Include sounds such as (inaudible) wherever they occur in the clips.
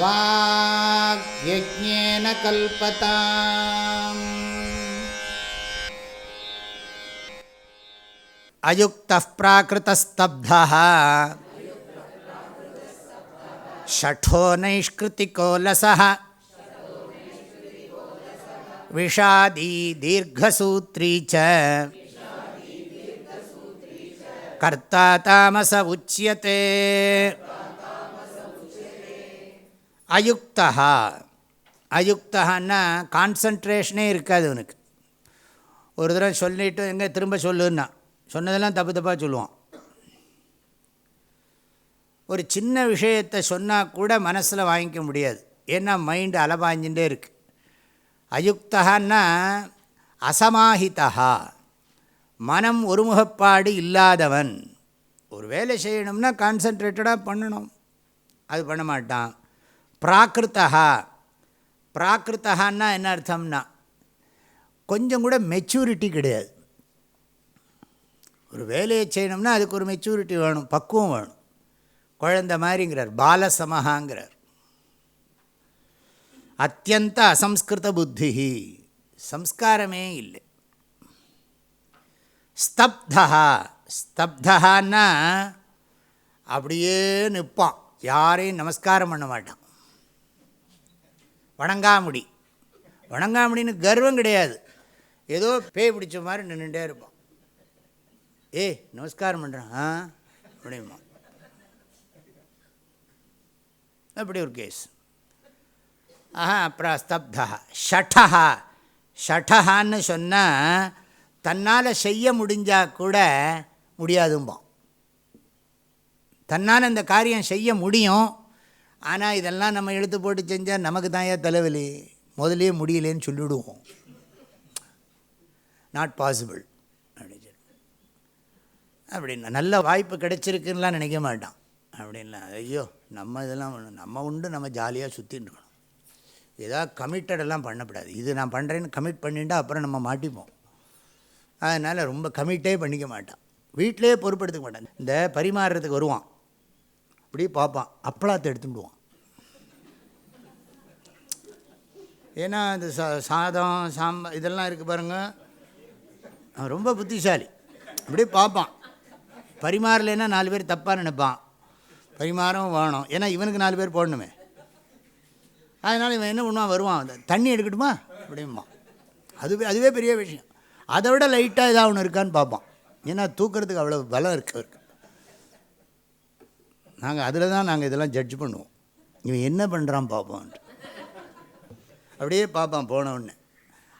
वाग्यज्ञेन कल्पताम् अयुक्तः प्राकृतस्तब्धः षठो नैष्कृतिको लसः विषादी दीर्घसूत्री च कर्ता तामस उच्यते அயுக்தா அயுக்தான்னா கான்சன்ட்ரேஷனே இருக்காது அவனுக்கு ஒரு தடவை சொல்லிட்டு எங்கே திரும்ப சொல்லுன்னா. சொன்னதெல்லாம் தப்பு தப்பாக சொல்லுவான். ஒரு சின்ன விஷயத்தை சொன்னால் கூட மனசில் வாங்கிக்க முடியாது. ஏன்னா மைண்டு அலபாஞ்சுட்டே இருக்குது அயுக்தகான்னா அசமாஹிதா மனம் ஒருமுகப்பாடு இல்லாதவன். ஒரு வேலை செய்யணும்னா கான்சன்ட்ரேட்டடாக பண்ணணும். அது பண்ண மாட்டான். பிராகிருத்தா பிராகிருத்தகான்னா என்ன அர்த்தம்னா கொஞ்சம் கூட மெச்சூரிட்டி கிடையாது. ஒரு வேலையை செய்யணும்னா அதுக்கு ஒரு மெச்சூரிட்டி வேணும் பக்குவம் வேணும். குழந்த மாதிரிங்கிறார் பாலசமஹாங்கிறார். அத்தியந்த அசம்ஸ்கிருத புத்தி சம்ஸ்காரமே இல்லை. ஸ்தப்தா ஸ்தப்தகான்னா அப்படியே நிற்பான். யாரையும் நமஸ்காரம் பண்ண மாட்டான். வணங்காமுடி. வணங்காமுடின்னு கர்வம் கிடையாது. ஏதோ பேய் பிடிச்ச மாதிரி நின்றுட்டே இருப்போம். ஏய் நமஸ்காரம் பண்ணுறேன் ஆ? அப்படிமா அப்படி ஒரு கேஸ் ஆஹா அப்புறம் ஸ்தப்தா ஷட்டா ஷட்டஹான்னு சொன்னால் தன்னால் செய்ய முடிஞ்சால் கூட முடியாதும்போம் தன்னால் அந்த காரியம் செய்ய முடியும் ஆனால் இதெல்லாம் நம்ம எழுத்து போட்டு செஞ்சால் நமக்கு தான் ஏன் தலைவலி. முதலே முடியலேன்னு சொல்லிவிடுவோம் நாட் பாசிபிள் அப்படின்னு அப்படின்னா நல்ல வாய்ப்பு கிடைச்சிருக்குன்னெலாம் நினைக்க மாட்டான். அப்படின்லாம் ஐயோ நம்ம இதெல்லாம் நம்ம உண்டு நம்ம ஜாலியாக சுற்றின்னு இருக்கணும். ஏதாவது கமிட்டடெல்லாம் பண்ணக்கூடாது. இது நான் பண்ணுறேன்னு கமிட் பண்ணிட்டா அப்புறம் நம்ம மாட்டிப்போம். அதனால் ரொம்ப கமிட்டே பண்ணிக்க மாட்டான். வீட்டிலே பொறுப்படுத்திக்க மாட்டான். இந்த பரிமாறுறதுக்கு வருவான். அப்படியே பார்ப்பான். அப்பளாத்தை எடுத்துடுவான் ஏன்னா இந்த சா சாதம் சாம்பார் இதெல்லாம் இருக்குது பாருங்கள் ரொம்ப புத்திசாலி. அப்படியே பார்ப்பான். பரிமாறலைன்னா நாலு பேர் தப்பாக நினைப்பான். பரிமாறும் வேணும். ஏன்னா இவனுக்கு நாலு பேர் போடணுமே. அதனால் இவன் என்ன பண்ணுவான்? வருவான். தண்ணி எடுக்கட்டுமா? அப்படிமா அதுவே அதுவே பெரிய விஷயம். அதை விட லைட்டாக ஏதாவது ஒன்று இருக்கான்னு பார்ப்பான். ஏன்னா தூக்கிறதுக்கு அவ்வளோ பலம் இருக்கு அவருக்கு. நாங்கள் அதில் தான் நாங்கள் இதெல்லாம் ஜட்ஜ் பண்ணுவோம். இவன் என்ன பண்ணுறான் பார்ப்போம்ட்டு அப்படியே பார்ப்பான் போனவுடனே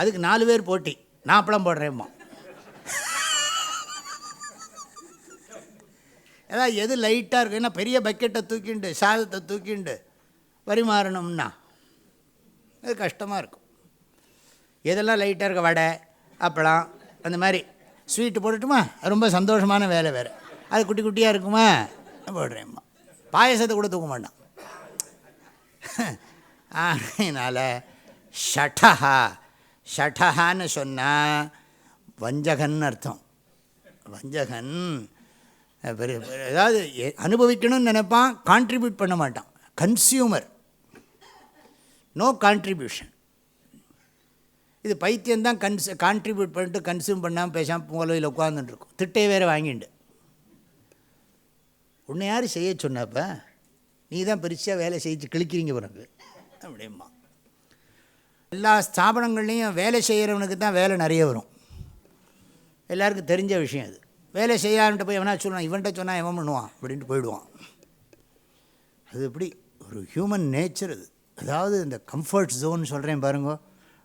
அதுக்கு நாலு பேர் போட்டி. நான் அப்பளம் போடுறேம்மா. ஏதாவது எது லைட்டாக இருக்கும்? ஏன்னா பெரிய பக்கெட்டை தூக்கிண்டு சாதத்தை தூக்கிண்டு பரிமாறணும்னா அது கஷ்டமாக இருக்கும். எதெல்லாம் லைட்டாக இருக்க? வடை அப்பளம் அந்த மாதிரி. ஸ்வீட்டு போட்டுட்டுமா ரொம்ப சந்தோஷமான வேலை வேறு. அது குட்டி குட்டியாக இருக்குமா? போடுறேம்மா பாயசத்தை கூட தூக்க மாட்டான். அதனால் ஷட்டஹா ஷட்டஹான்னு சொன்னால் வஞ்சகன் அர்த்தம். வஞ்சகன் ஏதாவது அனுபவிக்கணும்னு நினைப்பான் கான்ட்ரிபியூட் பண்ண மாட்டான். கன்சியூமர் நோ கான்ட்ரிபியூஷன் இது பைத்தியம்தான் கன்ஸ் கான்ட்ரிபியூட் பண்ணிட்டு கன்சியூம் பண்ணாமல் பேசாமல் மூலையில் உட்காந்துட்டுருக்கும் திட்டை வேறு வாங்கிட்டு. உன்னை யார் செய்ய சொன்னப்ப? நீ தான் பெருசாக வேலை செஞ்சு கிழிக்கிறீங்க பிறகு. அப்படிமா எல்லா ஸ்தாபனங்கள்லேயும் வேலை செய்கிறவனுக்கு தான் வேலை நிறைய வரும். எல்லாருக்கும் தெரிஞ்ச விஷயம் அது. வேலை செய்யான்ட்டு போய் எவனா சொல்லணும் இவன்கிட்ட சொன்னால் எவன் பண்ணுவான்? அப்படின்ட்டு போயிடுவான். அது எப்படி? ஒரு ஹியூமன் நேச்சர் அது. அதாவது இந்த கம்ஃபர்ட் ஜோன் சொல்கிறேன் பாருங்க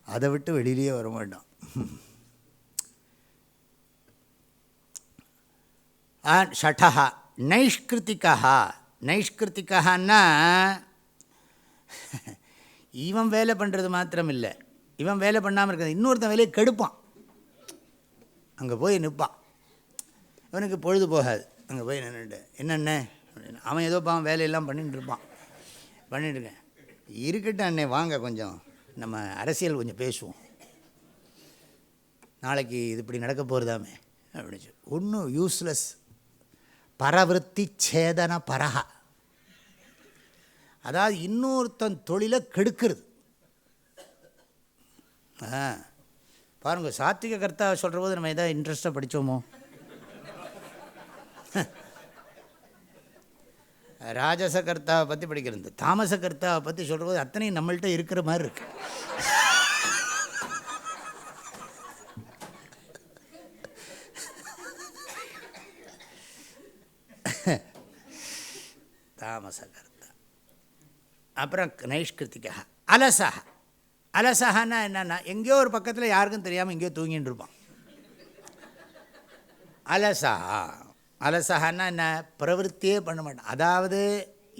அதை விட்டு வெளியிலேயே வர வேண்டாம் ஷட்டஹா (laughs) நைஷ்கிருத்திகா. நைஷ்கிருத்திகான்னா இவன் வேலை பண்ணுறது மாத்திரம் இல்லை இவன் வேலை பண்ணாமல் இருக்கிறது. இன்னொருத்தன் வேலையை கெடுப்பான். அங்கே போய் நிற்பான் இவனுக்கு பொழுது போகாது. அங்கே போய் நின்றுட்டு என்னென்ன அவன் ஏதோ பாவன் வேலையெல்லாம் பண்ணிட்டு இருப்பான். பண்ணிட்டுருக்கேன் இருக்கட்டும் அண்ணே வாங்க கொஞ்சம். நம்ம அரசியல் கொஞ்சம் பேசுவோம். நாளைக்கு இது இப்படி நடக்க போகிறதாமே அப்படின்னு சொல்லி. ஒன்றும் யூஸ்லெஸ் பரவிருத்தி சேதன பரஹா அதாவது இன்னொருத்தன் தொழிலை கெடுக்கிறது. ஆ பாருங்கள் சாத்விக கர்த்தா சொல்கிற போது நம்ம எதாவது இன்ட்ரெஸ்ட்டாக படித்தோமோ ராஜச கர்த்தாவை பற்றி படிக்கிறது. தாமச கர்த்தாவை பற்றி சொல்கிற போது அத்தனையும் நம்மள்கிட்ட இருக்கிற மாதிரி இருக்குது தாமசகர்த்தா. அப்புறம் நைஷ்கிருத்திகா அலசா அலசகான்னா என்னென்னா எங்கேயோ ஒரு பக்கத்தில் யாருக்கும் தெரியாமல் எங்கேயோ தூங்கிட்டு இருப்பான். அலசா அலசகான்னா என்ன? பிரவருத்தியே பண்ண மாட்டான். அதாவது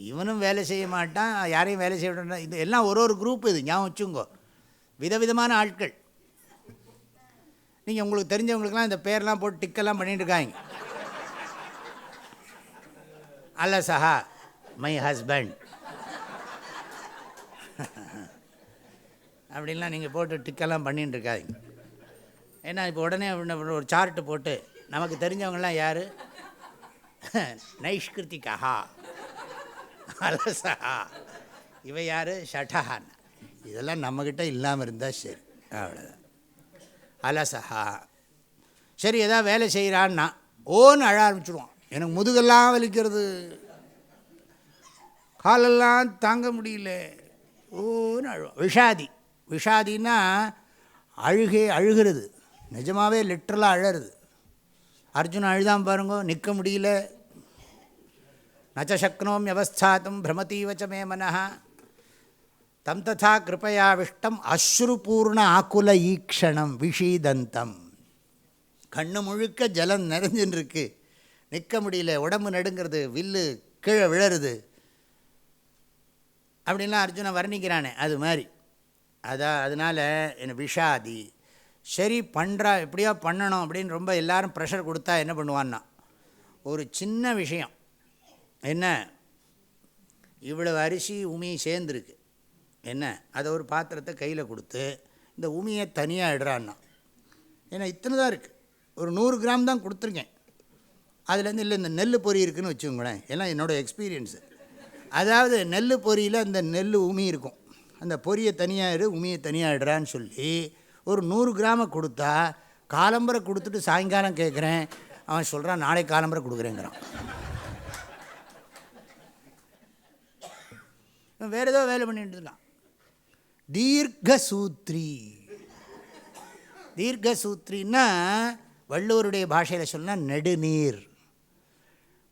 இவனும் வேலை செய்ய மாட்டான் யாரையும் வேலை செய்ய மாட்டான். இது எல்லாம் ஒரு ஒரு குரூப் இது ஞாபகம் வச்சுங்கோ விதவிதமான ஆட்கள். நீங்கள் உங்களுக்கு தெரிஞ்சவங்களுக்கெல்லாம் இந்த பேர்லாம் போட்டு டிக்கெல்லாம் பண்ணிட்டு இருக்காங்க அலசஹா. மை ஹஸ்பண்ட் அப்படின்லாம் நீங்கள் போட்டு டிக்கெல்லாம் பண்ணிட்டு இருக்காதீங்க. ஏன்னா இப்போ உடனே ஒரு சார்ட்டு போட்டு நமக்கு தெரிஞ்சவங்கலாம் யார்? நைஷ்கிருத்திகா. அலசஹா. இவ யார்? ஷடஹான். இதெல்லாம் நம்மக்கிட்ட இல்லாமல் இருந்தால் சரி. அவ்வளோதான் அலசஹா. சரி ஏதாவது வேலை செய்கிறான்னா ஓன்னு அழ ஆரம்பிச்சுடுவான் எனக்கு முதுகெல்லாம் வலிக்கிறது. காலெல்லாம் தாங்க முடியல. ஓன்னு அழுவோம் விஷாதி. விஷாதின்னா அழுகே அழுகிறது. நிஜமாகவே லிட்ரலாக அழறது. அர்ஜுன் அழுதான் பாருங்க நிற்க முடியல. நச்ச சக்னோம் வியவஸ்தாத்தும் பிரமதீவச்ச மே மனः தம் ததா கிருபயாவிஷ்டம் அஸ்ருபூர்ண ஆக்குல ஈக்ஷணம் விஷீதந்தம். கண்ணு முழுக்க ஜலம் நிறைஞ்சுன்னு இருக்கு நிற்க முடியல. உடம்பு நடுங்கிறது வில்லு கீழே விழருது அப்படின்லாம் அர்ஜுனன் வர்ணிக்கிறானே அது மாதிரி. அதான் அதனால் என்ன விஷாதி சரி பண்ணுறா எப்படியோ பண்ணணும் அப்படின்னு ரொம்ப எல்லோரும் ப்ரெஷர் கொடுத்தா என்ன பண்ணுவான்னா ஒரு சின்ன விஷயம். என்ன? இவ்வளவு அரிசி உமி சேர்ந்துருக்கு. என்ன? அதை ஒரு பாத்திரத்தை கையில் கொடுத்து இந்த உமியை தனியாக இடுறான்னா. ஏன்னா இத்தனை தான் இருக்குது ஒரு நூறு கிராம் தான் கொடுத்துருக்கேன். அதுலேருந்து இல்லை இந்த நெல் பொரி இருக்குதுன்னு வச்சுக்கோங்களேன். எல்லாம் என்னோடய எக்ஸ்பீரியன்ஸு அதாவது நெல் பொரியில் அந்த நெல் உமி இருக்கும். அந்த பொரியை தனியாகிடு உமியை தனியாகிடுறான்னு சொல்லி ஒரு நூறு கிராமை கொடுத்தா காலம்பரை கொடுத்துட்டு சாயங்காலம் கேட்குறேன் அவன் சொல்கிறான் நாளை காலம்பரை கொடுக்குறேங்கிறான். வேறு ஏதோ வேலை பண்ணிட்டு இருக்கான் தீர்க்கசூத்ரி. தீர்க்கசூத்ரின்னா வள்ளுவருடைய பாஷையில் சொன்னால் நெடுநீர்.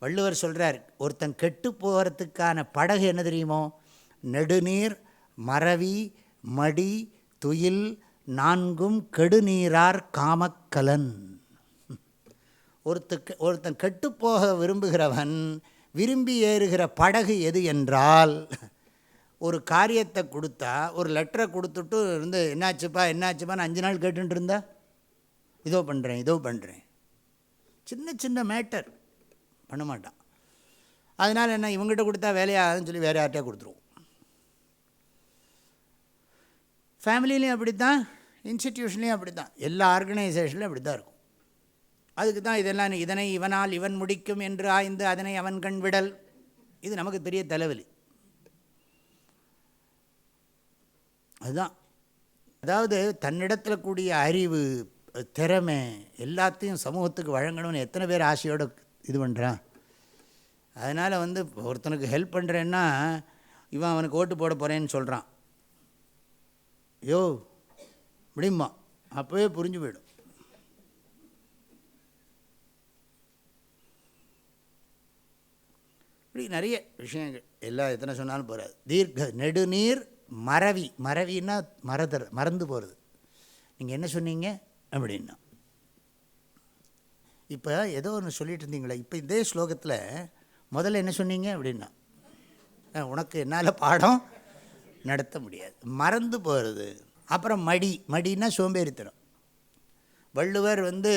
வள்ளுவர் சொல்கிறார் ஒருத்தன் கெட்டு போகிறதுக்கான படகு என்ன தெரியுமோ? நெடுநீர் மறவி மடி துயில் நான்கும் கெடுநீரார் காமக்கலன். ஒருத்தக்கு ஒருத்தன் கெட்டுப்போக விரும்புகிறவன் விரும்பி ஏறுகிற படகு எது என்றால் ஒரு காரியத்தை கொடுத்தா ஒரு லெட்டரை கொடுத்துட்டு இருந்து என்னாச்சுப்பா என்னாச்சுப்பா நான் அஞ்சு நாள் கேட்டுட்டு இருந்தா? இதோ பண்ணுறேன் இதோ பண்ணுறேன் சின்ன சின்ன மேட்டர். பண்ண மாட்டான் அதனால் என்ன இவங்ககிட்ட கொடுத்தா வேலையாகுதுன்னு சொல்லி வேறு யார்கிட்டயா கொடுத்துருவோம். ஃபேமிலிலையும் அப்படி தான் இன்ஸ்டிடியூஷன்லேயும் அப்படி தான் எல்லா ஆர்கனைசேஷன்லையும் அப்படி தான் இருக்கும். அதுக்கு தான் இதெல்லாம் இதனை இவனால் இவன் முடிக்கும் என்று ஆய்ந்து அதனை அவன் கண் விடல். இது நமக்கு பெரிய தலைவலி. அதுதான். அதாவது தன்னிடத்தில் கூடிய அறிவு திறமை எல்லாத்தையும் சமூகத்துக்கு வழங்கணும்னு எத்தனை பேர் ஆசையோடு இது பண்ணுறான் அதனால் வந்து ஒருத்தனுக்கு ஹெல்ப் பண்ணுறேன்னா இவன் அவனுக்கு ஓட்டு போட போகிறேன்னு சொல்கிறான் யோ முடியுமா? அப்போவே புரிஞ்சு போயிடும். இப்படி நிறைய விஷயங்கள். எல்லாம் எத்தனை சொன்னாலும் போகாது தீர்க்க நெடுநீர் மறவி. மறவின்னா மறதர் மறந்து போகிறது நீங்கள் என்ன சொன்னீங்க? அப்படின்னா இப்போ ஏதோ ஒன்று சொல்லிட்டு இருந்தீங்களே இப்போ இதே ஸ்லோகத்தில் முதல்ல என்ன சொன்னீங்க அப்படின்னா உனக்கு என்னால் பாடம் நடத்த முடியாது. மறந்து போகிறது அப்புறம் மடி மடின்னா சோம்பேறித்தனம். வள்ளுவர் வந்து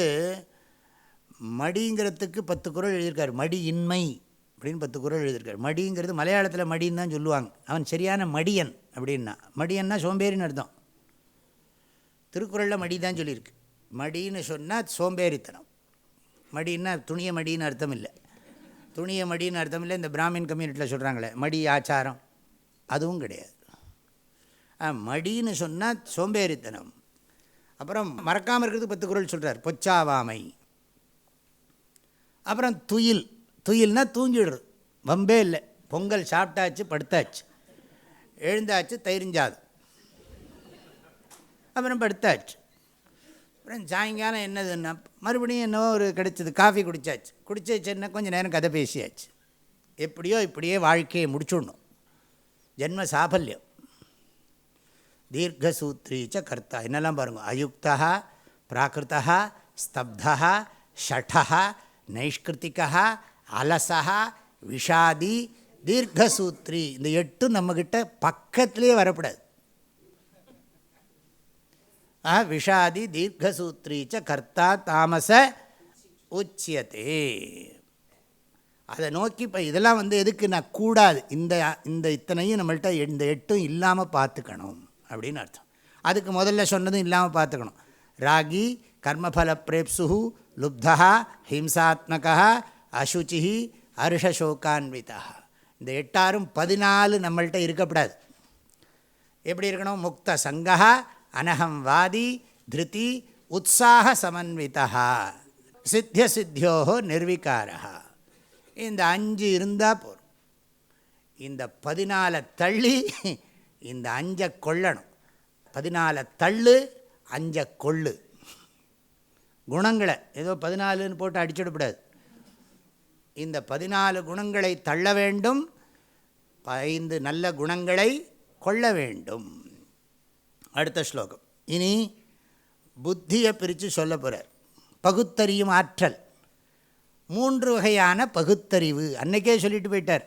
மடிங்கிறதுக்கு பத்து குரல் எழுதியிருக்கார். மடி இன்மை அப்படின்னு பத்து குரல் எழுதியிருக்கார். மடிங்கிறது மலையாளத்தில் மடின்னு தான் சொல்லுவாங்க. அவன் சரியான மடியன் அப்படின்னா மடியன்னா சோம்பேறின்னு அர்த்தம். திருக்குறளில் மடி தான் சொல்லியிருக்கு. மடின்னு சொன்னால் சோம்பேறித்தனம். மடின்னா துணிய மடின்னு அர்த்தம் இல்லை துணிய மடின்னு அர்த்தம் இல்லை இந்த பிராமின் கம்யூனிட்டியில் சொல்கிறாங்களே மடி ஆச்சாரம் அதுவும் கிடையாது. மடின்னு சொன்னால் சோம்பேறித்தனம். அப்புறம் மறக்காமல் இருக்கிறது பத்து குரல் சொல்கிறார் பொச்சாவாமை. அப்புறம் துயில் துயில்னால் தூங்கிடுறது. வம்பே இல்லை பொங்கல் சாப்பிட்டாச்சு படுத்தாச்சு. எழுந்தாச்சு தயிரிஞ்சாது அப்புறம் படுத்தாச்சு. அப்புறம் சாயங்காலம் என்னதுன்னா மறுபடியும் என்னவோ ஒரு கிடச்சிது காஃபி குடித்தாச்சு குடிச்சாச்சுன்னா கொஞ்சம் நேரம் கதை பேசியாச்சு. எப்படியோ இப்படியே வாழ்க்கையை முடிச்சுடணும். ஜென்ம சாஃபல்யம் தீர்க்கசூத்ரீச்ச கர்த்தா என்னெல்லாம் பாருங்க அயுக்தா பிராகிருத்தா ஸ்தப்தா ஷட்டா நைஷ்கிருத்திகா அலசா விஷாதி தீர்க்கசூத்ரி இந்த எட்டும் நம்மக்கிட்ட பக்கத்துலேயே வரக்கூடாது ஆ விஷாதி தீர்க்கசூத்ரீச்ச கர்த்தா தாமச உச்சியத்தே அதை நோக்கி இப்போ இதெல்லாம் வந்து எதுக்கு நான் கூடாது? இந்த இந்த இத்தனையும் நம்மள்கிட்ட இந்த எட்டும் இல்லாமல் பார்த்துக்கணும் அப்படின்னு அர்த்தம். அதுக்கு முதல்ல சொன்னதும் இல்லாமல் பார்த்துக்கணும். ராகி கர்மஃல பிரேப்சு லுப்தா ஹிம்சாத்மகா அசுச்சி அருஷசோகான்விதா. இந்த எட்டாரும் பதினாலு நம்மள்கிட்ட இருக்கப்படாது எப்படி இருக்கணும்? முக்த சங்கா அனகம் வாதி திருதி உற்சாக சமன்விதா சித்திய சித்தியோகோ நிர்வீக்காரா இந்த அஞ்சு இருந்தால் போகும் இந்த பதினாலை தள்ளி இந்த அஞ்சை கொள்ளணும் பதினாலை தள்ளு அஞ்சை கொள்ளு குணங்களை ஏதோ பதினாலுன்னு போட்டு அடிச்சுடக்கூடாது இந்த பதினாலு குணங்களை தள்ள வேண்டும். ஐந்து நல்ல குணங்களை கொள்ள வேண்டும். அடுத்த ஸ்லோகம். இனி புத்தியை பிரித்து சொல்ல போகிறார் பகுத்தறியும் ஆற்றல். மூன்று வகையான பகுத்தறிவு. அன்னைக்கே சொல்லிட்டு போயிட்டார்.